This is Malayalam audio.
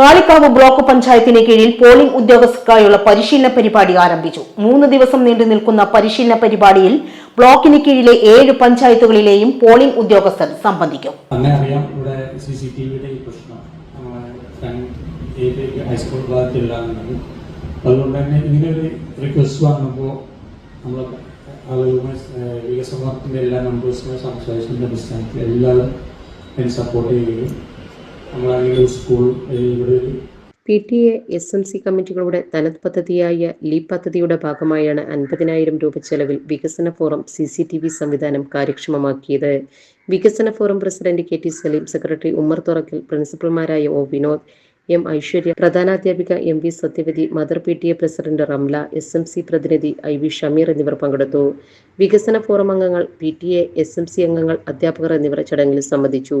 കാളിക്കാവ് ബ്ലോക്ക് പഞ്ചായത്തിന് കീഴിൽ പോളിംഗ് ഉദ്യോഗസ്ഥർക്കായുള്ള പരിശീലന പരിപാടി ആരംഭിച്ചു. മൂന്ന് ദിവസം നീണ്ടു നിൽക്കുന്ന പരിശീലന പരിപാടിയിൽ ബ്ലോക്കിന് കീഴിലെ ഏഴ് പഞ്ചായത്തുകളിലെയും പോളിംഗ് ഉദ്യോഗസ്ഥർ സംബന്ധിക്കും. അതുകൊണ്ട് തന്നെ ഇങ്ങനെ റിക്വസ്റ്റ് വന്നപ്പോൾ നമ്മൾ ആളുകളുമായി ഏഹ്, വികസന വകുപ്പിന്റെ എല്ലാ മെമ്പേഴ്സുമായി സംസാരിച്ചതിന്റെ അടിസ്ഥാനത്തിൽ എല്ലാവരും സപ്പോർട്ട് ചെയ്യുകയും school P T A S M C കമ്മിറ്റികളുടെ തനത് പദ്ധതിയായ ലീ പദ്ധതിയുടെ ഭാഗമായാണ് അൻപതിനായിരം രൂപ ചെലവിൽ വികസന forum C C T V സംവിധാനം കാര്യക്ഷമമാക്കിയത്. വികസന forum president K T Saleem secretary Ummer Thurakkal പ്രിൻസിപ്പൽമാരായ O Vinod M Aishwarya പ്രധാനാധ്യാപിക M V Sathyavathi mother P T A president Ramla S M C പ്രതിനിധി ഐ വി ഷമീർ എന്നിവർ പങ്കെടുത്തു. വികസന ഫോറം അംഗങ്ങൾ P T A S M C അംഗങ്ങൾ അധ്യാപകർ എന്നിവർ ചടങ്ങിൽ സംബന്ധിച്ചു.